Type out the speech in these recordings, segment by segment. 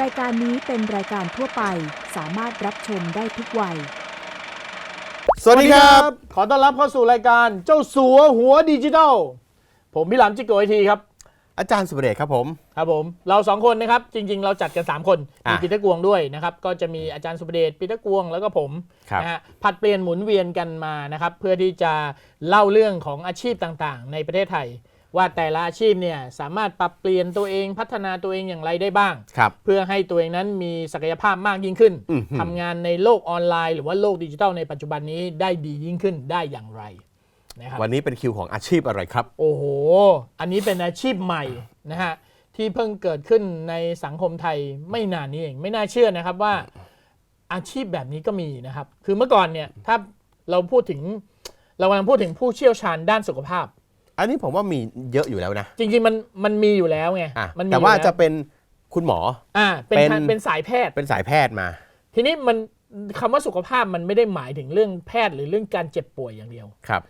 รายการนี้เป็นรายการทั่วไปสามารถรับชมได้ทุกวัย สวัสดีครับ ขอต้อนรับเข้าสู่รายการเจ้าสัวหัวดิจิทัล ผมพี่หลามจิกโกไอทีครับ อาจารย์สุเดชครับผม ครับผม เราสองคนนะครับ จริง ๆ เราจัดกัน 3 คน มีอะปีเตอร์กวงด้วยนะครับ ก็จะมีอาจารย์สุประเดชปีเตอร์กวงแล้วก็ผมครับ นะฮะผัดเปลี่ยนหมุนเวียนกันมานะครับ เพื่อที่จะเล่าเรื่องของอาชีพต่างๆ ในประเทศไทย ว่าแต่ละอาชีพเนี่ยสามารถปรับเปลี่ยนตัวเองพัฒนาตัวเองอย่างไรได้บ้าง ครับ เพื่อให้ตัวเองนั้นมีศักยภาพมากยิ่งขึ้น อื้อหือ ทำงานในโลกออนไลน์ หรือว่าโลกดิจิทัลในปัจจุบันนี้ได้ดียิ่งขึ้นได้อย่างไรนะครับ วันนี้เป็นคิวของอาชีพอะไรครับ โอ้โห อันนี้เป็นอาชีพใหม่นะฮะที่เพิ่งเกิดขึ้นในสังคมไทยไม่นานนี้เอง ไม่น่าเชื่อนะครับว่าอาชีพแบบนี้ก็มีนะครับ คือเมื่อก่อนเนี่ยถ้าเราพูดถึงเรากำลังพูดถึงผู้เชี่ยวชาญด้านสุขภาพ อันนี้ผมว่ามีเยอะอยู่แล้วนะ จริงๆมันมันมีอยู่แล้วไงอะมันมีแต่ว่าอยู่ล้จะเป็นคุณหมอ อ่าเป็นเป็นทางเป็นสายแพทย์ เป็นสายแพทย์มา ทีนี้มันคำว่าสุขภาพมันไม่ได้หมายถึงเรื่องแพทย์หรือเรื่องการเจ็บป่วยอย่างเดียว ครับ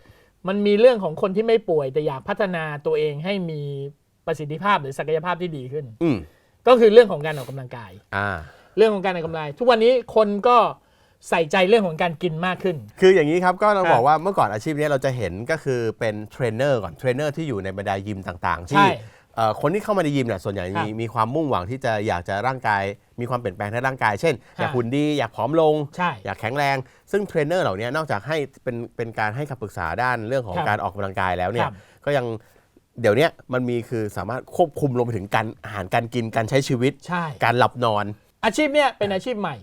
มันมีเรื่องของคนที่ไม่ป่วยแต่อยากพัฒนาตัวเองให้มีประสิทธิภาพหรือศักยภาพที่ดีขึ้น อืมก็คือเรื่องของการออกกำลังกาย อ่า เรื่องของการออกกำลังกายทุกวันนี้คนก็ ใส่ใจเรื่องของการกินมากขึ้น คืออย่างนี้ครับก็เราอะบอกว่าเมื่อก่อนอาชีพนี้เราจะเห็นก็คือเป็นเทรนเนอร์ก่อนเทรนเนอร์ที่อยู่ในบรรดายิมต่างๆ ที่ใช่เอ่อคนที่เข้ามาในยิมเนี่ยส่วนใหญ่ครัมีบมีความมุ่งหวังที่จะอยากจะร่างกาย มีความเปลี่ยนแปลงในร่างกาย เช่น อยากฮะหุ่นดีอยากผอมลงใช่อยากแข็งแรง ซึ่งเทรนเนอร์เหล่านี้นอกจากให้เป็นเป็นการให้คำปรึกษาด้านเรื่องของครับการออกกำลังกายแล้วเนี่คยรับก็ยังเดี๋ยวเนี้ยมันมีคือสามารถควบคุมลงไปถึงการอาหารการกินการใช้ชีวิตใช่การหลับนอน อาชีพเนี้ยเป็นอาชีพใหม่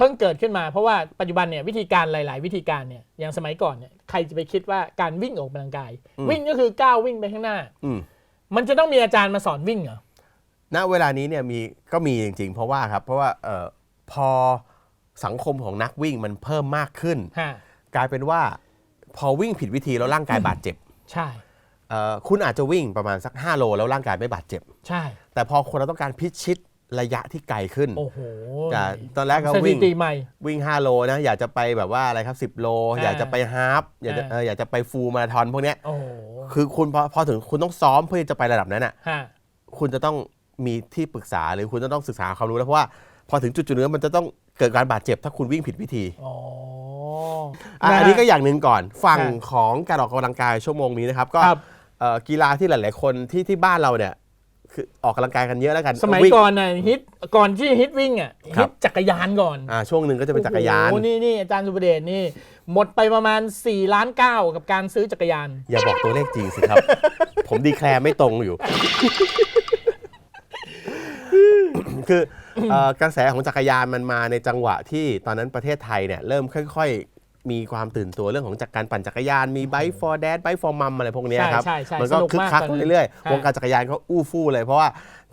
เพิ่งเกิดขึ้นมาเพราะว่าปัจจุบันเนี่ยวิธีการหลาย ๆ วิธีการเนี่ยอย่างสมัยก่อนเนี่ยใครจะไปคิดว่าการวิ่งออกกำลังกายอืมวิ่งก็คือก้าววิ่งไปข้างหน้า อืมมันจะต้องมีอาจารย์มาสอนวิ่งเหรอ ณเวลานี้เนี่ยมีก็มีจริง ๆ เพราะว่าครับเพราะว่าเอ่อพอสังคมของนักวิ่งมันเพิ่มมากขึ้น ฮะ กลายเป็นว่าพอวิ่งผิดวิธีแล้วร่างกายบาดเจ็บใช่ เอ่อคุณอาจจะวิ่งประมาณสัก 5 โลแล้วร่างกายไม่บาดเจ็บ ใช่ แต่พอคนเราต้องการพิชิต ระยะที่ไกลขึ้นโอ้โหจากตอนแรกก็สถิวิ่งติใหม่ วิ่ง 5 โลนะ อยากจะไปแบบว่าอะไรครับ 10 โล อ่าอยากจะไปฮาฟอยากจะอ่า เอออยากจะไปฟูลมาราธอนพวกเนี้ยโอ้โหคือคุณพอพอถึงคุณต้องซ้อมเพื่อที่จะไประดับนั้นอะ ฮะคุณจะต้องมีที่ปรึกษาหรือคุณจะต้องศึกษาความรู้แล้วเพราะว่าพอถึงจุดจุดๆนึงมันจะต้องเกิดการบาดเจ็บถ้าคุณวิ่งผิดวิธีอ๋ออะนะฮะ อันนี้ก็อย่างหนึ่งก่อนฝั่งฮะของการออกกำลังกายชั่วโมงนี้นะครับก็ครับ เอ่อกีฬาที่หลาย ๆ คนที่ที่บ้านเราเนี่ย คือออกกำลังกายกันเยอะแล้วกันสมัยวิ่ง ก่อนน่ะฮิตก่อนที่ฮิตวิ่งอะครัฮิบ ตจักรยานก่อนอ่าช่วงหนึ่งก็จะเป็นจักรยาน โอ้โหนี่นี่อาจารย์สุประเดชนี่ หมดไปประมาณ4ล้านเก้ากับการซื้อจักรยาน อย่าบอกตัวเลขจริงสิครับ ผมดีแคลร์ไม่ตรงอยู่ คือเอ่อกระแสของจักรยานมันมาในจังหวะที่ตอนนั้นประเทศไทยเนี่ยเริ่มค่อยๆ มีความตื่นตัวเรื่องของจากการปั่นจักรยาน มีไบค์ for dad ไบค์ for mom อะไรพวกเนี้ยครับ ใช่ใช่ใช่มันก็สนุกคึกมากคักตอนนั้นเรื่อยๆฮะวงการจักรยานก็อู้ฟู่เลย เพราะว่า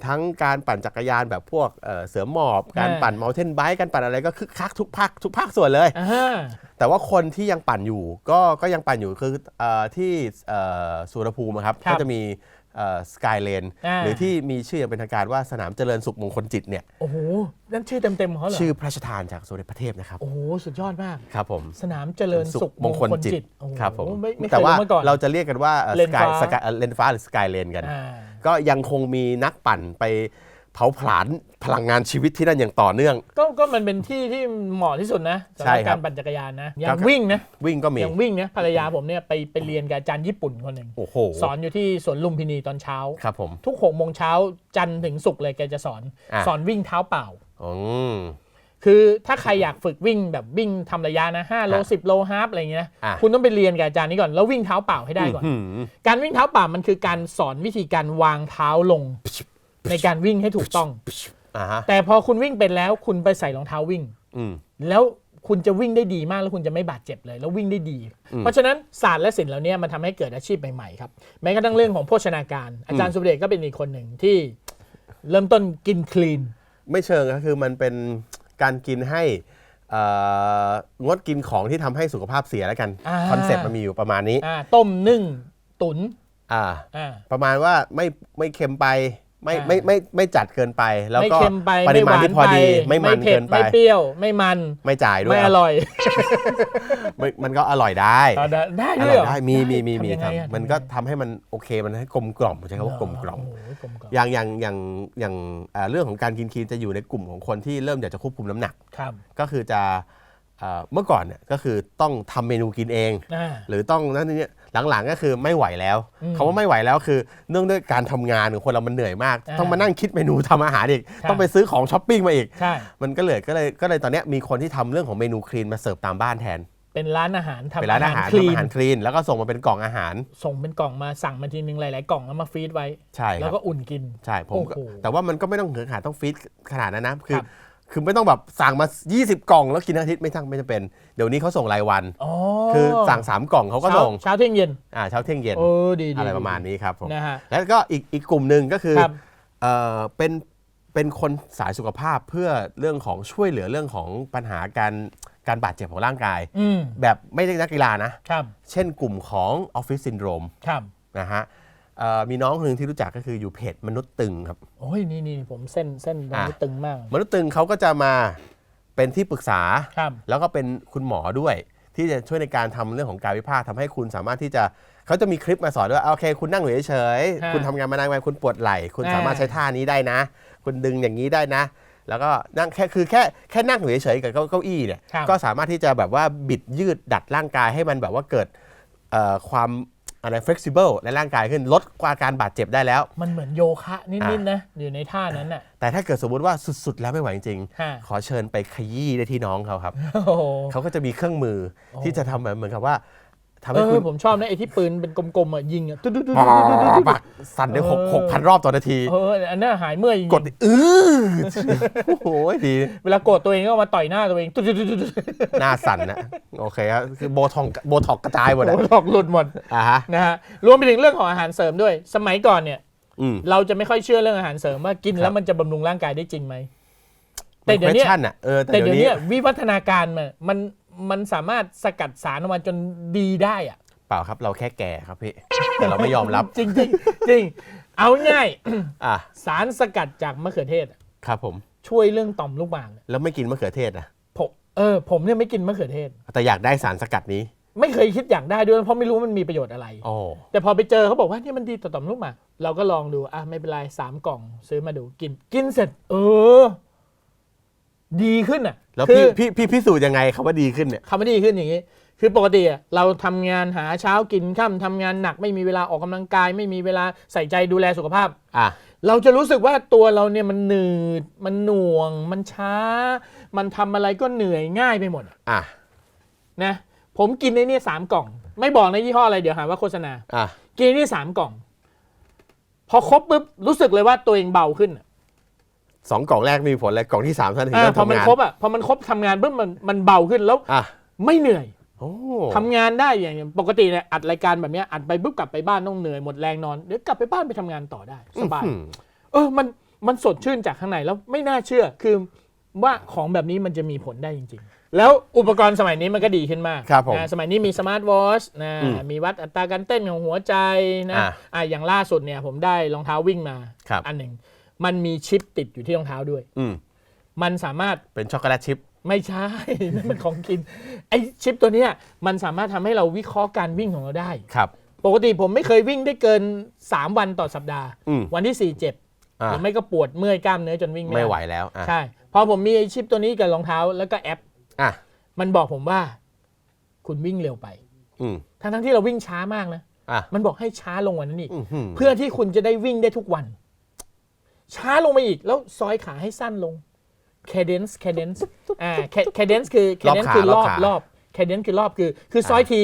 ทั้งการปั่นจักรยานแบบพวกเอ่อเสือหมอบ การฮะปั่น mountain bike การปั่นอะไรก็คึกคักทุกภาคทุกภาคส่วนเลย อ่า แต่ว่าคนที่ยังปั่นอยู่ก็ก็ยังปั่นอยู่คือเออที่เอ่อสุวรรณภูมิอะครับครับ ก็จะมี สกายเลนอ่า หรือที่มีชื่ออย่างเป็นทางการว่าสนามเจริญสุขมงคลจิตเนี่ยโอ้โห นั่นชื่อเต็มๆของเขาเหรอ ชื่อพระราชทานจากสมเด็จพระเทพนะครับ โอ้โห สุดยอดมาก ครับผมสนามเจริญสุขมงคลจิตโอ้โหครับผมไม่ไม่เคแต่ยว่ารู้มาก่อน เราจะเรียกกันว่าเลสนกายฟ้า สกายเลนฟ้าหรือสกายเลนกัน อ่า ก็ยังคงมีนักปั่นไป เผาผลาญพลังงานชีวิตที่นั่นอย่างต่อเนื่อง ก็ก็มันเป็นที่ที่เหมาะที่สุดนะสำหใช่รับครักาบรปั่นจักรยานนะอคย่ารังบวิ่งนะวิ่งก็มีอย่างวิ่งนะภรรยาผมเนี่ยไปไปเรียนกับอาจารย์ญี่ปุ่นคนหนึ่งโอ้โหสอนอยู่ที่สวนลุมพินีตอนเช้า ครับผม ทุกหกโมงเช้าจันทร์ถึงศุกร์เลยแกจะสอน อะ สอนวิ่งเท้าเปล่า อืม คือถ้าใครอยากฝึกวิ่งแบบวิ่งทำระยะนะ5โลอะ10 โลฮาล์ฟอะไรเงี้ยนะอะ คุณต้องไปเรียนกับอาจารย์นี้ก่อนแล้ววิ่งเท้าเปล่าให้ได้ก่อนอื้อหือการวิ่งเท้าเปล่ามันคือการสอนวิธีการวางเท้าลง ในการวิ่งให้ถูกต้อง อ่าฮะแต่พอคุณวิ่งเป็นแล้วคุณไปใส่รองเท้าวิ่ง อืม แล้วคุณจะวิ่งได้ดีมากแล้วคุณจะไม่บาดเจ็บเลย แล้ววิ่งได้ดีอืมเพราะฉะนั้นศาสตร์และศิลป์เหล่านี้มันทำให้เกิดอาชีพใหม่ๆครับแม้กระทั่งเรื่องของโภชนาการ อาจารย์สุเดชก็เป็นอีกคนหนึ่งที่เริ่มต้นกินคลีน ไม่เชิงก็คือมันเป็นการกินให้เอ่องดกินของที่ทำให้สุขภาพเสียแล้วกันอ่า คอนเซ็ปต์มันมีอยู่ประมาณนี้อ่าต้มนึ่งตุ๋นอ่า อ่า ประมาณว่าไม่ไม่เค็มไป ไม่อ่าไม่ไม่ไม่จัดเกินไป แล้วไม่ก็เค็มไปปริมาณที่พอดี ไม่ไม่หวานมันไปไม่เผ็เกิดนไป ไม่เปรี้ยว ไม่มัน ไม่จ่ายด้วยไม่อร่อยไม่มันก็อร่อยได้อ๋อได้ได้อด้วยร่อยเหรอได้มีมีมีมีทำยังไงอะทำมันก็ทำให้มันโอเคมันให้กลมกล่อมใช้คำว่ากลมกล่อม โโหกลมกล่อมอย่างอย่างอย่างอย่างอ่าเรื่องของการกินคลีนจะอยู่ในกลุ่มของคนที่เริ่มอยากจะควบคุมน้ำหนัก ครับก็คือจะเอ่อเมื่อก่อนเนี่ยก็คือต้องทำเมนูกินเอง อ่า หรือต้องนั่นนี่ หลังๆก็คือไม่ไหวแล้วอืมคำว่าไม่ไหวแล้วคือ เนื่องด้วยการทำงานของคนเรามันเหนื่อยมากอ่าต้องมานั่งคิดเมนูทำอาหารอีกครับต้องไปซื้อของช้อปปิ้งมาอีกใช่มันก็เลยก็เลยก็เลยตอนเนี้ยมีคนที่ทำเรื่องของเมนูคลีนมาเสิร์ฟตามบ้านแทนเป็นร้านอาหารทำเป็นร้านอาหารคลีทำนอาหารคลีน แล้วก็ส่งมาเป็นกล่องอาหาร ส่งเป็นกล่องมาสั่งมาทีนึงหลาย ๆ กล่องแล้วมาฟรีดไว้ ใช่คแล้วรับก็อุ่นกิน ใช่ผมก็โอ้โหแต่ว่ามันก็ไม่ต้องถึงขนาดต้องฟีดขนาดนั้นนะ คืคอรับ คือไม่ต้องแบบสั่งมา 20 กล่องแล้วกินอาทิตย์ไม่ทั้งไม่จำเป็น เดี๋ยวนี้เขาส่งรายวัน อ๋อคือสั่ง 3 กล่องเขาก็เช้าส่งเช้าเที่ยงเย็นอ่าเช้าเที่ยงเย็น เออดีดีอะไรประมาณนี้ครับผมนะฮะ แล้วก็อีกอีกกลุ่มหนึ่งก็คือครับ เออเป็นเป็นคนสายสุขภาพเพื่อเรื่องของช่วยเหลือเรื่องของปัญหาการการบาดเจ็บของร่างกาย อืมแบบไม่ได้นักกีฬานะ ครับเช่นกลุ่มของออฟฟิศซินโดรมครับนะฮะ เอ่อมีน้องคนหนึ่งที่รู้จักก็คืออยู่เพจมนุษย์ตึงครับ โอ้ยนี่นี่ผมเส้นเส้นตรงนี้อะ ตึงมาก มนุษย์ตึงเขาก็จะมาเป็นที่ปรึกษา ครับ แล้วก็เป็นคุณหมอด้วย ที่จะช่วยในการทำเรื่องของการวิพากษ์ทำให้คุณสามารถที่จะเขาจะมีคลิปมาสอนด้วยว่าโอเค คุณนั่งอยู่เฉยฮะๆคุณทำงานมานานไปคุณปวดไหล่ คุณอ่า สามารถใช้ท่านี้ได้นะ คุณดึงอย่างนี้ได้นะ แล้วก็นั่งแค่คือแค่แค่นั่งอยู่เฉยๆกับเก้าเก้าอี้เนี่ยครับ ก็สามารถที่จะแบบว่าบิดยืดดัดร่างกายให้มันแบบว่าเกิดเอ่อความ อะไร flexible ในร่างกายขึ้นลดอาการบาดเจ็บได้แล้ว มันเหมือนโยคะนิดอะๆนะ อยู่ในท่านั้นน่ะ แต่ถ้าเกิดสมมุติว่าสุด ๆ แล้วไม่ไหวจริง ฮะๆขอเชิญไปขยี้ได้ที่น้องเขาครับ โอ้โห เขาก็จะมีเครื่องมือที่จะทำแบบเหมือนกับว่า ทำเอให้อคุณผมชอบนะไอ้ที่ปืนเป็นกลมๆอะยิงอะตุ๊ดๆปักสั่นได้หกเออ หกพันรอบต่อนาทีๆเอออันนั้นหายเมื่อยจริงๆกดเออโอ้โหดี เวลาโกรธตัวเองก็มาต่อยหน้าตัวเองตุ๊ดๆหน้าสั่นนะโอเคครับคือโบทองโบท็อกกระจายหมดๆอะโอ้หลอกหลุดหมดอ่าฮะนะฮะรวมไปถึงเรื่องของอาหารเสริมด้วย สมัยก่อนเนี่ย อืม เราจะไม่ค่อยเชื่อเรื่องอาหารเสริมว่ากินครับแล้วมันจะบำรุงร่างกายได้จริงไหม แต่แต่เดี๋เดี๋ยยววนี้นี้อะเออแต่แต่เดี๋เดี๋ยยววนี้นี้วิวัฒนาการมันมัน มันสามารถสกัดสารออกมาจนดีได้อะเปล่าครับเราแค่แก่ครับพี่ แต่เราไม่ยอมรับ จริงจริงจริงเอาง่าย อะสารสกัดจากมะเขือเทศอะครับผม ช่วยเรื่องต่อมลูกหมากเนี่ยแล้วไม่กินมะเขือเทศนะผมเออผมเนี่ยไม่กินมะเขือเทศ แต่อยากได้สารสกัดนี้ไม่เคยคิดอยากได้ด้วยเพราะไม่รู้ว่ามันมีประโยชน์อะไร โอ้แต่พอไปเจอเขาบอกว่าเนี่ยมันดีต่อต่อมลูกหมากเราก็ลองดูอะไม่เป็นไรสามกล่องซื้อมาดูกินกินเสร็จ เออ ดีขึ้นอะแล้วคืพี่อพี่พี่พิสูจน์ยังไงครับว่าดีขึ้นเนี่ย คำว่าดีขึ้นอย่างนี้ คือปกติอะเราทำงานหาเช้ากินค่ำทำงานหนักไม่มีเวลาออกกำลังกาย ไม่มีเวลาใส่ใจดูแลสุขภาพ อะ เราจะรู้สึกว่าตัวเราเนี่ยมันหนืด มันหน่วง มันช้า มันทำอะไรก็เหนื่อยง่ายไปหมดอะอะ นะผมกินในนี่สามกล่อง ไม่บอกในยี่ห้ออะไรเดี๋ยวหาว่าโฆษณา อะ กินไอ้นี่สามกล่อง พอครบปุ๊บรู้สึกเลยว่าตัวเองเบาขึ้นอะ สองกล่องแรกมีผลเลยกล่องที่สามท่านถึงอ่าเริ่มพอทำมันงาน ครบอะพอมันครบทำงานปุ๊บมันมันเบาขึ้นแล้วอะ ไม่เหนื่อยโอ้ทำงานได้อย่างปกติเนี่ยอัดรายการแบบเนี้ยอัดไปปุ๊บกลับไปบ้านต้องเหนื่อยหมดแรงนอนเดี๋ยวกลับไปบ้านไปทำงานต่อได้สบาย อืมเออมันมันสดชื่นจากข้างในแล้วไม่น่าเชื่อคือว่าของแบบนี้มันจะมีผลได้จริง ๆ แล้วอุปกรณ์สมัยนี้มันก็ดีขึ้นมากครับผมนะสมัยนี้มีสมาร์ทวอชนะอืมมีวัดอัตราการเต้นของหัวใจนะอะอะอย่างล่าสุดเนี่ยผมได้รองเท้าวิ่งมาครับ อันหนึ่ง มันมีชิปติดอยู่ที่รองเท้าด้วย อืมมันสามารถเป็นช็อกโกแลตชิพ ไม่ใช่ นั่นมันของกิน ไอชิปตัวเนี้ยมันสามารถทำให้เราวิเคราะห์การวิ่งของเราได้ ครับ ปกติผมไม่เคยวิ่งได้เกิน 3 วันต่อสัปดาห์ อืม วันที่ 4 เจ็บอะหรือไม่ก็ปวดเมื่อยกล้ามเนื้อจนวิ่งไม่ไม่ไหวได้แล้วอะใช่ พอผมมีไอชิปตัวนี้กับรองเท้าแล้วก็แอป อะมันบอกผมว่า คุณวิ่งเร็วไป อืมทั้งทั้งๆที่เราวิ่งช้ามากนะ อะมันบอกให้ช้าลงกวันนั้นอีก อื้อหือเพื่อที่คุณจะได้วิ่งได้ทุกวัน ช้าลงมาอีกแล้วซอยขาให้สั้นลง cadence cadence อ่า ca- cadence คือ cadence คือรอบรอบ cadence คือรอบคือคือซอยที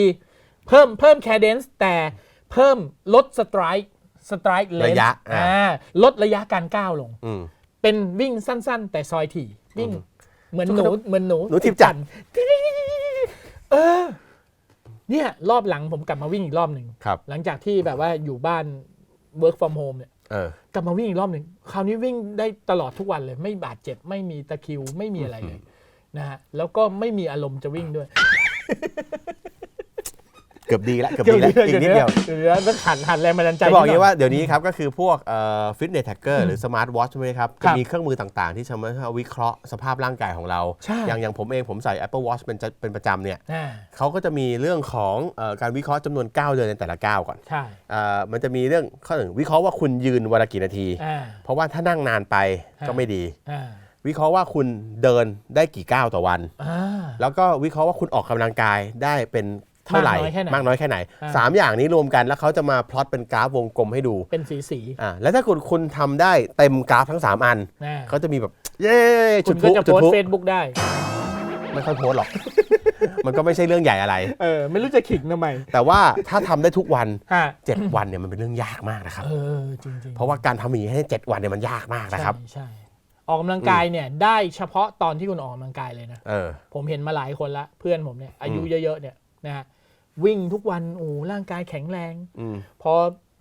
เพิ่มเพิ่ม cadence แต่เพิ่มลด strike strike length ระยะอะอ่าลดระยะการก้าวลงอืมเป็นวิ่งสั้น ๆ แต่ซอยถี่วิ่งเหมือนหนูเหมือนหนูหนูทิพย์จันทร์เออเนี่ยรอบหลังผมกลับมาวิ่งอีกรอบหนึ่งครับหลังจากที่แบบว่าอยู่บ้าน work from home เนี่ยเออ กลับมาวิ่งอีกรอบหนึ่งคราวนี้วิ่งได้ตลอดทุกวันเลย ไม่บาดเจ็บไม่มีตะคริวไม่มีอะไรเลยนะฮะแล้วก็ไม่มีอารมณ์จะวิ่งด้วย กือบดีแล้วเกือบดีแล้วอีกนิดเดียวเดี๋ยวต้องหันหันแรงบันดาลใจจะบอกอย่างนิดหน่นี้ว่าเดี๋ยวนี้ครับก็คือพวกฟิตเนสแท็กเกอร์หรือสมาร์ทวอทช์ใช่ไหมครับครัจะบมีเครื่องมือต่างๆ ที่จะมาวิเคราะห์สภาพร่างกายของเราใช่อย่างอย่างผมเองผมใส่ Apple Watch เป็นจะเป็นประจำเนี่ยอ่าเขาก็จะมีเรื่องของเอ่อการวิเคราะห์จำนวนก้าวเดินในแต่ละก้าวก่อนใช่เอ่อมันจะมีเรื่องข้อหนึ่งวิเคราะห์ว่าคุณยืนวันละกี่นาทีอ่าเพราะว่าถ้านั่งนานไปก็ไม่ดีอ่าวิเคราะห์ว่าคุณเดินได้กี่ก้าวต่อวันอ่าแล้วก็วิเคราะห์ว่าคุณออกกำลังกายได้เป็น เท่าไหร่มากน้อยแค่ไหนมากน้อยแค่ไหน อ่าสามอย่างนี้รวมกันแล้วเขาจะมาพลอตเป็นกราฟวงกลมให้ดูเป็นสีสีอ่าแล้วถ้าคุณคุณทำได้เต็มกราฟทั้ง 3 อันนะเขาจะมีแบบเย้คุจุดณพก็ลุจะจุโพดสพลุเฟซบุ๊กได้ ไม่ค่อยโพสต์หรอก มันก็ไม่ใช่เรื่องใหญ่อะไร เออ ไม่รู้จะขิงทำไมแต่ว่าถ้าทำได้ทุกวัน ฮะ7 วันเนี่ยมันเป็นเรื่องยากมากนะครับ เออ จริงๆเพราะว่าการทำอย่างนี้ให้7วันเนี่ยมันยากมากนะครับ ใช่ใช่ ออกกำลังกายเนี่ยได้เฉพาะตอนที่คุณออกกำลังกายเลยนะ เออ ผมเห็นมาหลายคนละเพื่อนผมเนี่ยอายุอืมเยอะๆเนี่ย นะฮะวิ่งทุกวันโอ้โหร่างกายแข็งแรง อืมพอ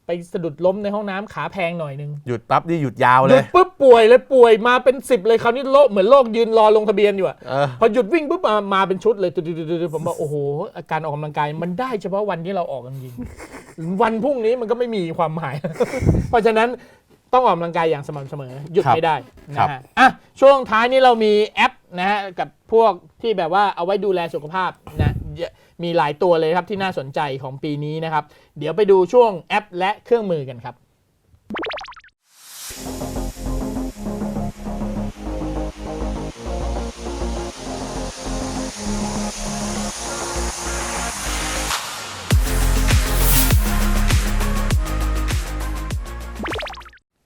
ไปสะดุดล้มในห้องน้ำขาแพงหน่อยนึงหยุดปั๊บนี่หยุดยาวหเลยุยดปุ๊บป่วยเลยป่วยมาเป็นสิบเลยคราวนี้โลกเหมือนโลกยืนรอลงทะเบียนอยู่อะเออ พอหยุดวิ่งปุ๊บมามาเป็นชุดเลยตุ๊ดๆๆๆผมบอกโอ้โหอาการออกกำลังกายมันได้เฉพาะวันที่เราออกกันจริงวันพรุ่งนี้มันก็ไม่มีความหมาย เพราะฉะนั้นต้องออกกำลังกายอย่างสม่ำเสมอ หยุดครับไม่ได้ครันะบฮะอะช่วงท้ายนี้เรามีแอปนะฮะกับพวกที่แบบว่าเอาไว้ดูแลสุขภาพนะเยอะ มีหลายตัวเลยครับที่น่าสนใจของปีนี้นะครับ เดี๋ยวไปดูช่วงแอปและเครื่องมือกันครับ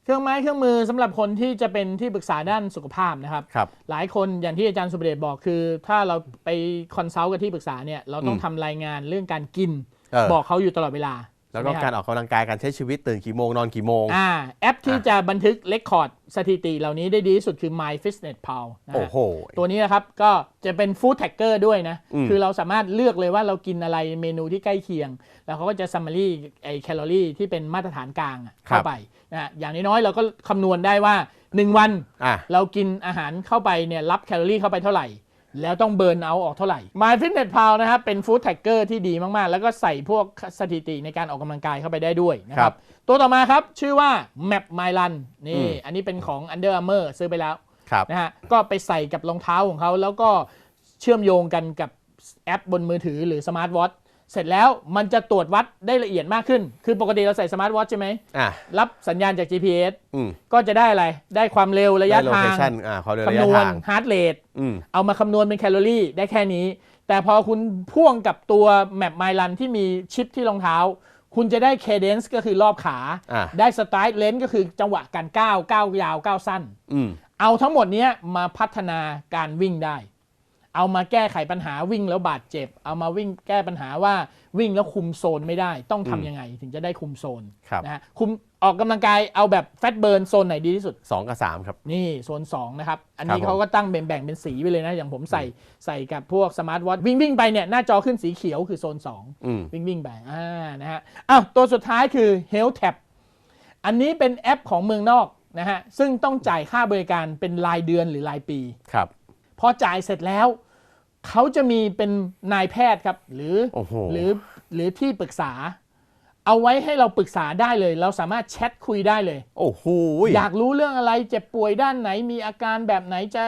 เครื่องไม้เครื่องมือสำหรับคนที่จะเป็นที่ปรึกษาด้านสุขภาพนะครับครับหลายคนอย่างที่อาจารย์สุประเดชบอกคือ ถ้าเราไปคอนซัลท์กับที่ปรึกษาเนี่ยเราต้องอืมทำรายงานเรื่องการกินเออบอกเขาอยู่ตลอดเวลา แล้วก็ใช่ไหมคกาบรออกกำลังกายการใช้ชีวิตตื่นกี่โมงนอนกี่โมง อ่าแอปที่จะบันทึกเลคคอร์ดสถิติเหล่านี้ได้ดีที่สุดคือ My Fitness Pal นะโอ้ฮะโห ตัวนี้นะครับก็จะเป็นฟู้ดแท็กเกอร์ด้วยนะ อืม คือเราสามารถเลือกเลยว่าเรากินอะไรเมนูที่ใกล้เคียง แล้วเขาก็จะซัมมารีไอแคลอรี่ที่เป็นมาตรฐานกลางอะเข้าไปนะฮะอย่างน้อยๆเราก็คำนวณได้ว่า 1 วันอะ เรากินอาหารเข้าไปเนี่ยรับแคลอรี่เข้าไปเท่าไหร่ แล้วต้องเบิร์นเอาออกเท่าไหร่ My Fitness Pal นะครับเป็นฟู้ดแท็กเกอร์ที่ดีมากๆ แล้วก็ใส่พวกสถิติในการออกกำลังกายเข้าไปได้ด้วยนะคครัรับบตัวต่อมาครับ ชื่อว่า Map My Run นี่อืมอันนี้เป็นของ Under Armour ซื้อไปแล้วครับนะฮะก็ไปใส่กับรองเท้าของเขา แล้วก็เชื่อมโยงกันกับแอปบนมือถือหรือสมาร์ทวอท เสร็จแล้วมันจะตรวจวัดได้ละเอียดมากขึ้น คือปกติเราใส่สมาร์ทวอทใช่ไหม อะรับสัญญาณจาก GPS อืมก็จะได้อะไร ได้ความเร็วระยะได้โลทาเคง ชั่นอ่าความเร็วระคำยะนวณทางฮาร์ดเรทอืมเอามาคำนวณเป็นแคลอรี่ได้แค่นี้ แต่พอคุณพ่วงกับตัวแมปไมลันที่มีชิปที่รองเท้า คุณจะได้เคเดนซ์ก็คือรอบขา อะได้สไตล์เลนก็คือจังหวะการก้าวก้าวยาวก้าวสั้น อืมเอาทั้งหมดเนี้ยมาพัฒนาการวิ่งได้ เอามาแก้ไขปัญหาวิ่งแล้วบาดเจ็บ เอามาวิ่งแก้ปัญหาว่าวิ่งแล้วคุมโซนไม่ได้ ต้องทำยังไงถึงจะได้คุมโซนครับนะฮะคุมออกกำลังกายเอาแบบแฟตเบิร์นโซนไหนดีที่สุดสองกับสามครับ นี่โซน 2 นะครับ อันนี้ครับผมเขาก็ตั้งแบ่งๆเป็นสีไปเลยนะ อย่างผมใส่ใส่กับพวกสมาร์ทวอทวิ่งวิ่งไปเนี่ย หน้าจอขึ้นสีเขียวคือโซน2อืมวิ่งวิ่งไปอ่านะฮะอ้าวตัวสุดท้ายคือ Health Tab อันนี้เป็นแอปของเมืองนอกนะฮะซึ่งต้องจ่ายค่าบริการเป็นรายเดือนหรือรายปีครับพอจ่ายเสร็จแล้ว เขาจะมีเป็นนายแพทย์ครับ หรือโอ้โหหรือหรือที่ปรึกษา เอาไว้ให้เราปรึกษาได้เลย เราสามารถแชทคุยได้เลย โอ้โหอยากรู้เรื่องอะไรเจ็บป่วยด้านไหน มีอาการแบบไหนจะ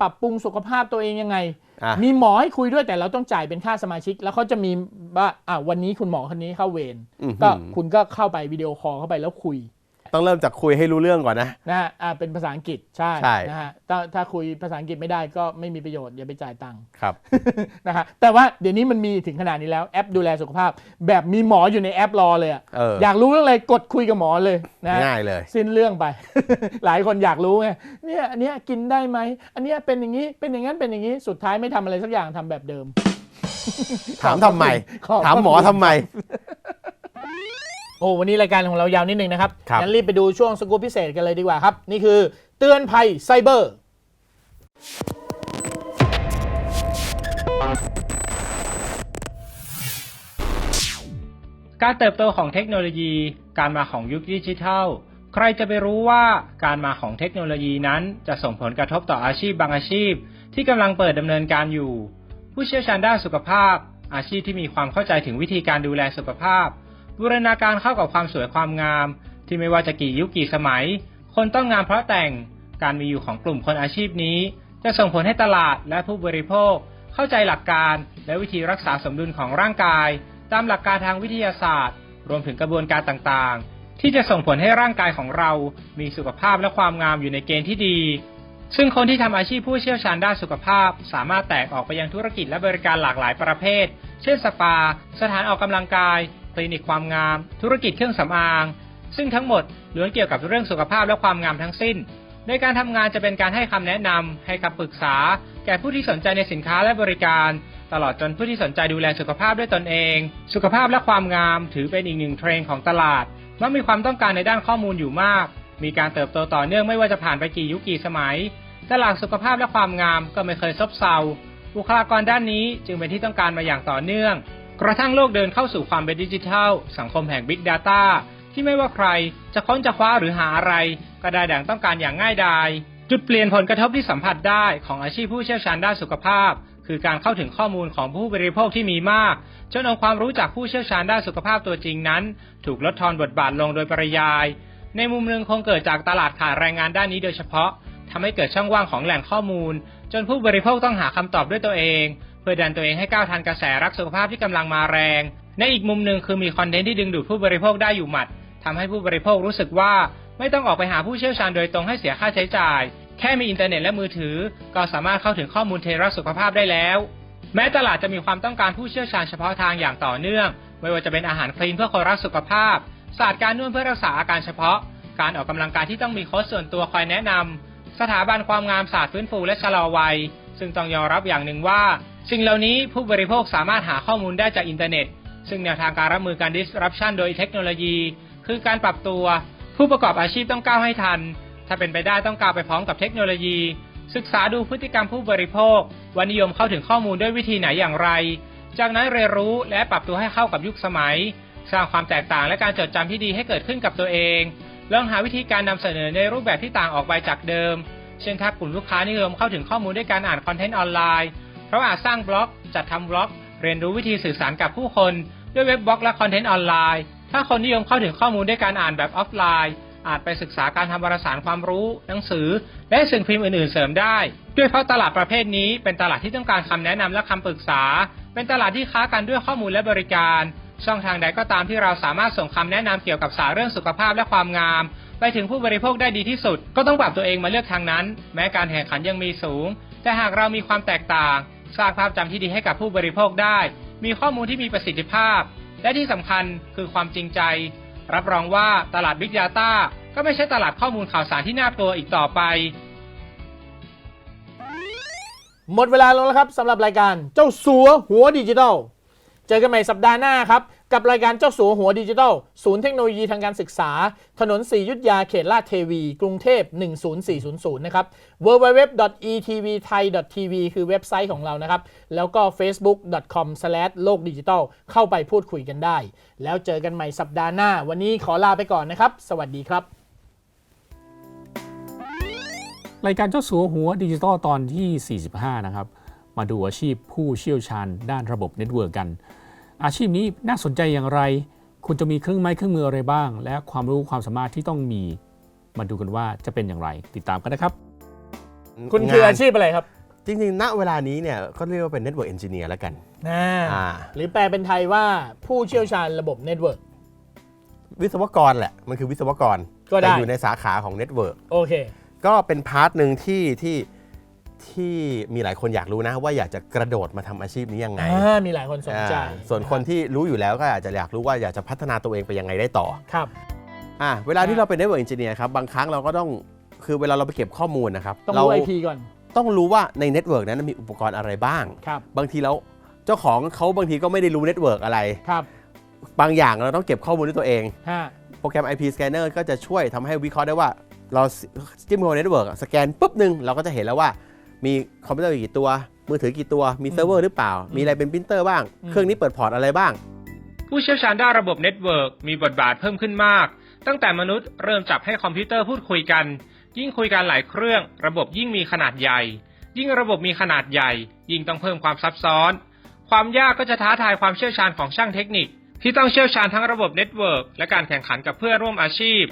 ปรับปรุงสุขภาพตัวเองยังไงอะมีหมอให้คุยด้วยแต่เราต้องจ่ายเป็นค่าสมาชิก แล้วเขาจะมีว่าอะวันนี้คุณหมอคนนี้เข้าเวรอื้อหือก็คุณก็เข้าไปวิดีโอคอลเข้าไปแล้วคุย ต้องเริ่มจากคุยให้รู้เรื่องก่อนนะ นะฮะอะเป็นภาษาอังกฤษใช่ใช่ นะฮะถ้าถ้าคุยภาษาอังกฤษไม่ได้ก็ไม่มีประโยชน์อย่าไปจ่ายตังค์ ครับ นะฮะแต่ว่าเดี๋ยวนี้มันมีถึงขนาดนี้แล้วแอปดูแลสุขภาพ แบบมีหมออยู่ในแอปรอเลยอะเอออยากรู้เรื่องอะไรกดคุยกับหมอเลยนะง่ายเลย สิ้นเรื่องไป หลายคนอยากรู้ไงเนี่ยอันเนี้ยกินได้ไหมอันเนี้ยเป็นอย่างนี้เป็นอย่างนั้นเป็นอย่างนี้สุดท้ายไม่ทำอะไรสักอย่างทำแบบเดิม ถามทำไม ขอบพระคุณ ถามหมอทำไมโอ้วันนี้รายการของเรายาวนิดนึงนะครับครับ งั้นรีบไปดูช่วงสกู๊ปพิเศษกันเลยดีกว่าครับ นี่คือเตือนภัยไซเบอร์ การเติบโตของเทคโนโลยี การมาของยุคดิจิทัล ใครจะไปรู้ว่าการมาของเทคโนโลยีนั้นจะส่งผลกระทบต่ออาชีพบางอาชีพ ที่กำลังเปิดดำเนินการอยู่ ผู้เชี่ยวชาญด้านสุขภาพ อาชีพที่มีความเข้าใจถึงวิธีการดูแลสุขภาพ บูรณาการเข้ากับความสวยความงาม ที่ไม่ว่าจะกี่ยุคกี่สมัย คนต้องงามเพราะแต่งการมีอยู่ของกลุ่มคนอาชีพนี้ จะส่งผลให้ตลาดและผู้บริโภค เข้าใจหลักการ และวิธีรักษาสมดุลของร่างกาย ตามหลักการทางวิทยาศาสตร์ รวมถึงกระบวนการต่างๆ ที่จะส่งผลให้ร่างกายของเรา มีสุขภาพและความงามอยู่ในเกณฑ์ที่ดี ซึ่งคนที่ทำอาชีพผู้เชี่ยวชาญด้านสุขภาพ สามารถแตกออกไปยังธุรกิจและบริการหลากหลายประเภท เช่นสปา สถานออกกำลังกาย คลินิกความงาม ธุรกิจเครื่องสำอาง ซึ่งทั้งหมดล้วนเกี่ยวกับเรื่องสุขภาพและความงามทั้งสิ้น ในการทำงานจะเป็นการให้คำแนะนำให้คำปรึกษา แก่ผู้ที่สนใจในสินค้าและบริการ ตลอดจนผู้ที่สนใจดูแลสุขภาพด้วยตนเอง สุขภาพและความงาม ถือเป็นอีกหนึ่งเทรนด์ของตลาดมักมีความต้องการในด้านข้อมูลอยู่มาก มีการเติบโตต่อเนื่องไม่ว่าจะผ่านไปกี่ยุคกี่สมัยตลาดสุขภาพและความงามก็ไม่เคยซบเซาบุคลากรด้านนี้จึงเป็นที่ต้องการมาอย่างต่อเนื่อง กระทั่งโลกเดินเข้าสู่ความเป็นดิจิทัล สังคมแห่ง Big Data ที่ไม่ว่าใครจะค้นจะคว้าหรือหาอะไร ก็ได้ดังต้องการอย่างง่ายดาย จุดเปลี่ยนผลกระทบที่สัมผัสได้ของอาชีพผู้เชี่ยวชาญด้านสุขภาพ คือการเข้าถึงข้อมูลของผู้บริโภคที่มีมากจนองความรู้จากผู้เชี่ยวชาญด้านสุขภาพตัวจริงนั้น ถูกลดทอนบทบาทลงโดยปริยาย ในมุมหนึ่งคงเกิดจากตลาดขาดแรงงานด้านนี้โดยเฉพาะทำให้เกิดช่องว่างของแหล่งข้อมูล จนผู้บริโภคต้องหาคำตอบด้วยตัวเอง เพื่อดันตัวเองให้ก้าวทันกระแสรักสุขภาพที่กำลังมาแรง ในอีกมุมหนึ่งคือมีคอนเทนต์ที่ดึงดูดผู้บริโภคได้อยู่หมัดทำให้ผู้บริโภครู้สึกว่าไม่ต้องออกไปหาผู้เชี่ยวชาญโดยตรงให้เสียค่าใช้จ่าย แค่มีอินเทอร์เน็ตและมือถือ ก็สามารถเข้าถึงข้อมูลเทรักสุขภาพได้แล้ว แม้ตลาดจะมีความต้องการผู้เชี่ยวชาญเฉพาะทางอย่างต่อเนื่อง ไม่ว่าจะเป็นอาหารคลีนเพื่อคนรักสุขภาพ ศาสตร์การนวดเพื่อรักษาอาการเฉพาะ การออกกำลังกายที่ต้องมีโค้ชส่วนตัวคอยแนะนำสถาบันความงามศาสตร์ฟื้นฟูและชะลอวัย ซึ่งต้องยอมรับอย่างหนึ่งว่า สิ่งเหล่านี้ผู้บริโภคสามารถหาข้อมูลได้จากอินเทอร์เน็ต ซึ่งแนวทางการรับมือการ disruption โดยเทคโนโลยี คือการปรับตัว ผู้ประกอบอาชีพต้องก้าวให้ทัน ถ้าเป็นไปได้ต้องก้าวไปพร้อมกับเทคโนโลยี ศึกษาดูพฤติกรรมผู้บริโภคว่านิยมเข้าถึงข้อมูลด้วยวิธีไหนอย่างไร จากนั้นเรียนรู้และปรับตัวให้เข้ากับยุคสมัย สร้างความแตกต่างและการจดจำที่ดีให้เกิดขึ้นกับตัวเองลองหาวิธีการนำเสนอในรูปแบบที่ต่างออกไปจากเดิม เช่นถ้ากลุ่มลูกค้านิยมเข้าถึงข้อมูลด้วยการอ่านคอนเทนต์ออนไลน์ เราอาจสร้างบล็อก จัดทำบล็อก เรียนรู้วิธีสื่อสารกับผู้คน ด้วยเว็บบล็อกและคอนเทนต์ออนไลน์ ถ้าคนนิยมเข้าถึงข้อมูลด้วยการอ่านแบบออฟไลน์ อาจไปศึกษาการทำวารสารความรู้ หนังสือ และสิ่งพิมพ์อื่น ๆ เสริมได้ ด้วยเพราะตลาดประเภทนี้ เป็นตลาดที่ต้องการคำแนะนำและคำปรึกษา เป็นตลาดที่ค้ากันด้วยข้อมูลและบริการ ช่องทางใดก็ตามที่เราสามารถส่งคำแนะนำเกี่ยวกับสารเรื่องสุขภาพและความงามไปถึงผู้บริโภคได้ดีที่สุด ก็ต้องปรับตัวเองมาเลือกทางนั้น แม้การแข่งขันยังมีสูง แต่หากเรามีความแตกต่าง สร้างภาพจำที่ดีให้กับผู้บริโภคได้ มีข้อมูลที่มีประสิทธิภาพ และที่สำคัญคือความจริงใจ รับรองว่าตลาด Big Data ก็ไม่ใช่ตลาดข้อมูลข่าวสารที่น่ากลัวอีกต่อไป หมดเวลาลงแล้วครับสำหรับรายการเจ้าสัวหัวดิจิทัล เจอกันใหม่สัปดาห์หน้าครับ กับรายการเจ้าสัวหัวดิจิทัล ศูนย์เทคโนโลยีทางการศึกษา ถนนสียุทธยาเขตลาดเทวี กรุงเทพ 10400 นะครับ www.etvthai.tv คือเว็บไซต์ของเรานะครับ แล้วก็ facebook.com โลกดิจิทัลเข้าไปพูดคุยกันได้ แล้วเจอกันใหม่สัปดาห์หน้า วันนี้ขอลาไปก่อนนะครับ สวัสดีครับ รายการเจ้าสัวหัวดิจิตอลตอนที่ 45 นะครับ มาดูอาชีพผู้เชี่ยวชาญด้านระบบเน็ตเวิร์กกัน อาชีพนี้น่าสนใจอย่างไร คุณจะมีเครื่องไม้เครื่องมืออะไรบ้าง และความรู้ความสามารถที่ต้องมี มาดูกันว่าจะเป็นอย่างไร ติดตามกันนะครับ คุณคืออาชีพอะไรครับจริงๆ ณ เวลานี้เนี่ยก็เรียกว่าเป็น Network Engineer แล้วกันนะอ่าหรือแปลเป็นไทยว่าผู้เชี่ยวชาญระบบเน็ตเวิร์กวิศวกรแหละ มันคือวิศวกรก็ได้ แต่อยู่ในสาขาของ Network โอเค ก็เป็นพาร์ทหนึ่งที่ที่ ที่มีหลายคนอยากรู้นะ ว่าอยากจะกระโดดมาทำอาชีพนี้ยังไงอ่ามีหลายคนสนใจอ่าส่วนคนที่รู้อยู่แล้วก็อาจจะอยากรู้ว่าอยากจะพัฒนาตัวเองไปยังไงได้ต่อ ครับ อะเวลาที่เราเป็น Network Engineer ครับ บางครั้งเราก็ต้องคือเวลาเราไปเก็บข้อมูลนะครับต้องเรารู้ไอพีก่อนต้องรู้ว่าในเน็ตเวิร์กนั้นมีอุปกรณ์อะไรบ้าง ครับบางทีแล้วเจ้าของเขาบางทีก็ไม่ได้รู้เน็ตเวิร์กอะไร ครับบางอย่างเราต้องเก็บข้อมูลด้วยตัวเอง ฮะโปรแกรม IP Scanner ก็จะช่วยทำให้วิเคราะห์ได้ว่า เราจิ้มเข้าไปในเน็ตเวิร์กสแกนปุ๊บหนึ่งเราก็จะเห็นแล้วว่า มีคอมพิวเตอร์กี่ตัว มือถือกี่ตัว มีเซิร์ฟเวอร์หรือเปล่า มีอะไรเป็นปรินเตอร์บ้าง เครื่องนี้เปิดพอร์ตอะไรบ้าง ผู้เชี่ยวชาญด้านระบบเน็ตเวิร์กมีบทบาทเพิ่มขึ้นมาก ตั้งแต่มนุษย์เริ่มจับให้คอมพิวเตอร์พูดคุยกัน ยิ่งคุยกันหลายเครื่อง ระบบยิ่งมีขนาดใหญ่ ยิ่งระบบมีขนาดใหญ่ ยิ่งต้องเพิ่มความซับซ้อน ความยากก็จะท้าทายความเชี่ยวชาญของช่างเทคนิค ที่ต้องเชี่ยวชาญทั้งระบบเน็ตเวิร์กและการแข่งขันกับเพื่อนร่วมอาชีพ